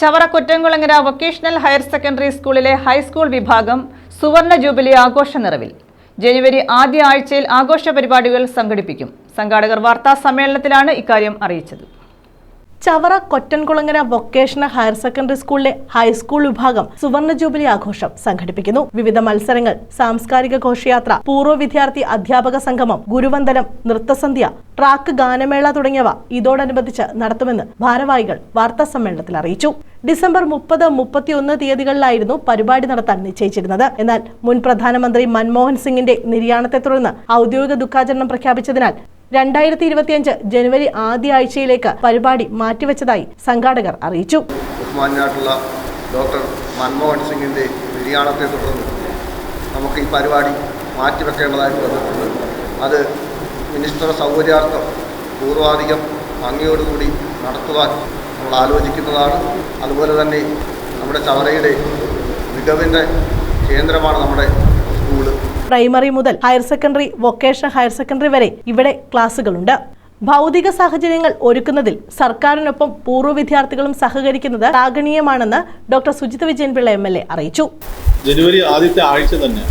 Chavara Kuttamkulangara vocational higher secondary സ്കൂളിലെ high school വിഭാഗം സുവർണ ജൂബിലി ആഘോഷ നിറവിൽ. ജനുവരി ആദ്യ ആഴ്ചയിൽ ആഘോഷ പരിപാടികൾ സംഘടിപ്പിക്കും. സംഘാടകർ വാർത്താ സമ്മേളനത്തിലാണ് ഇക്കാര്യം അറിയിച്ചത്. Chavara Kottankulangara vocational higher secondary സ്കൂളിലെ ഹൈസ്കൂൾ വിഭാഗം സുവർണ ജൂബിലി ആഘോഷം സംഘടിപ്പിക്കുന്നു. വിവിധ മത്സരങ്ങൾ സാംസ്കാരിക ഘോഷയാത്ര പൂർവ വിദ്യാർത്ഥി അധ്യാപക സംഗമം ഗുരുവന്ദനം നൃത്തസന്ധ്യ ട്രാക്ക് ഗാനമേള തുടങ്ങിയവ ഇതോടനുബന്ധിച്ച് നടത്തുമെന്ന് ഭാരവാഹികൾ വാർത്താ സമ്മേളനത്തിൽ അറിയിച്ചു. ഡിസംബർ മുപ്പത് മുപ്പത്തിയൊന്ന് തീയതികളിലായിരുന്നു പരിപാടി നടത്താൻ നിശ്ചയിച്ചിരുന്നത്. എന്നാൽ മുൻ പ്രധാനമന്ത്രി മൻമോഹൻ സിംഗിന്റെ നിര്യാണത്തെ തുടർന്ന് ഔദ്യോഗിക ദുഃഖാചരണം പ്രഖ്യാപിച്ചതിനാൽ രണ്ടായിരത്തി ഇരുപത്തിയഞ്ച് ജനുവരി ആദ്യ ആഴ്ചയിലേക്ക് പരിപാടി മാറ്റിവെച്ചതായി സംഘാടകർ അറിയിച്ചു. ബഹുമാനായിട്ടുള്ള ഡോക്ടർ മൻമോഹൻ സിംഗിന്റെ നിര്യാണത്തെ തുടർന്ന് നമുക്ക് ഈ പരിപാടി മാറ്റിവെക്കേണ്ടതായിട്ട് വന്നിട്ടുണ്ട്. അത് മിനിസ്റ്റർ സൗകര്യാർത്ഥം പൂർവാധികം ഭംഗിയോടുകൂടി നടത്തുവാൻ നമ്മൾ ആലോചിക്കുന്നതാണ്. അതുപോലെ തന്നെ നമ്മുടെ ചവറയുടെ മികവിന്റെ കേന്ദ്രമാണ് നമ്മുടെ പ്രൈമറി മുതൽ higher secondary vocational higher secondary വരെ ഇവിടെ ക്ലാസുകളുണ്ട്. ഭൗതിക സാഹചര്യങ്ങൾ ഒരുക്കുന്നതിൽ സർക്കാരിനൊപ്പം പൂർവ വിദ്യാർത്ഥികളും സഹകരിക്കുന്നത് ശ്ലാഘനീയമാണെന്ന് doctor Sujith Vijayanpillai M L A അറിയിച്ചു. ജനുവരി ആദ്യത്തെ ആഴ്ച തന്നെ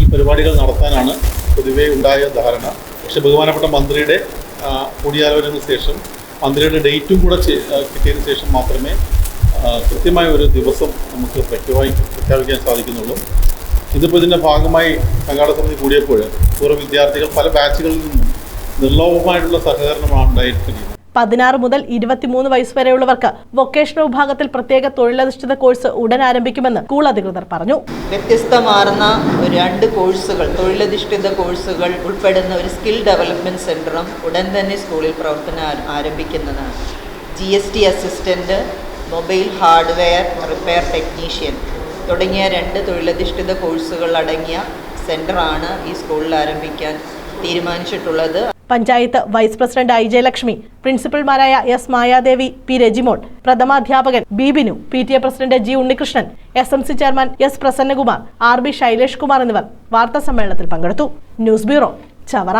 ഈ പരിപാടികൾ നടത്താനാണ് പൊതുവേ ഉണ്ടായ ധാരണ. പക്ഷെ ബഹുമാനപ്പെട്ട മന്ത്രിയുടെ കൂടിയാലോചന ശേഷം മന്ത്രിയുടെ ഡേറ്റും കൂടെ കിട്ടിയതിനു ശേഷം മാത്രമേ കൃത്യമായ ഒരു ദിവസം നമുക്ക് പ്രഖ്യാപി പ്രഖ്യാപിക്കാൻ സാധിക്കുന്നുള്ളൂ. ഇതിപ്പോൾ ഇതിന്റെ ഭാഗമായി സംഘാടക സമിതി കൂടിയപ്പോൾ പൂർവ വിദ്യാർത്ഥികൾ പല ബാച്ചുകളിൽ നിന്നും നിർലോഭമായിട്ടുള്ള സഹകരണമാണ് ഉണ്ടായിരിക്കുന്നത്. പതിനാറ് മുതൽ ഇരുപത്തിമൂന്ന് വയസ്സ് വരെയുള്ളവർക്ക് വൊക്കേഷണൽ വിഭാഗത്തിൽ പ്രത്യേക തൊഴിലധിഷ്ഠിത കോഴ്സ് ഉടൻ ആരംഭിക്കുമെന്ന് സ്കൂൾ അധികൃതർ പറഞ്ഞു. വ്യത്യസ്തമാർന്ന രണ്ട് കോഴ്സുകൾ തൊഴിലധിഷ്ഠിത കോഴ്സുകൾ ഉൾപ്പെടുന്ന ഒരു സ്കിൽ ഡെവലപ്മെന്റ് സെന്ററും ഉടൻ തന്നെ സ്കൂളിൽ പ്രവർത്തനം ആരംഭിക്കുന്നതാണ്. G S T assistant mobile hardware repair technician. തുടങ്ങിയ രണ്ട് തൊഴിലധിഷ്ഠിത കോഴ്സുകൾ അടങ്ങിയ സെന്ററാണ് ഈ സ്കൂളിൽ ആരംഭിക്കാൻ തീരുമാനിച്ചിട്ടുള്ളത്. Panchayat vice president I Jayalakshmi പ്രിൻസിപ്പൽമാരായ S Mayadevi P Rajimol പ്രഥമാധ്യാപകൻ B Binu P T A president G Unnikrishnan S M C chairman S Prasannakumar R B Shailesh Kumar എന്നിവർ വാർത്താ സമ്മേളനത്തിൽ പങ്കെടുത്തു. News bureau Chavara.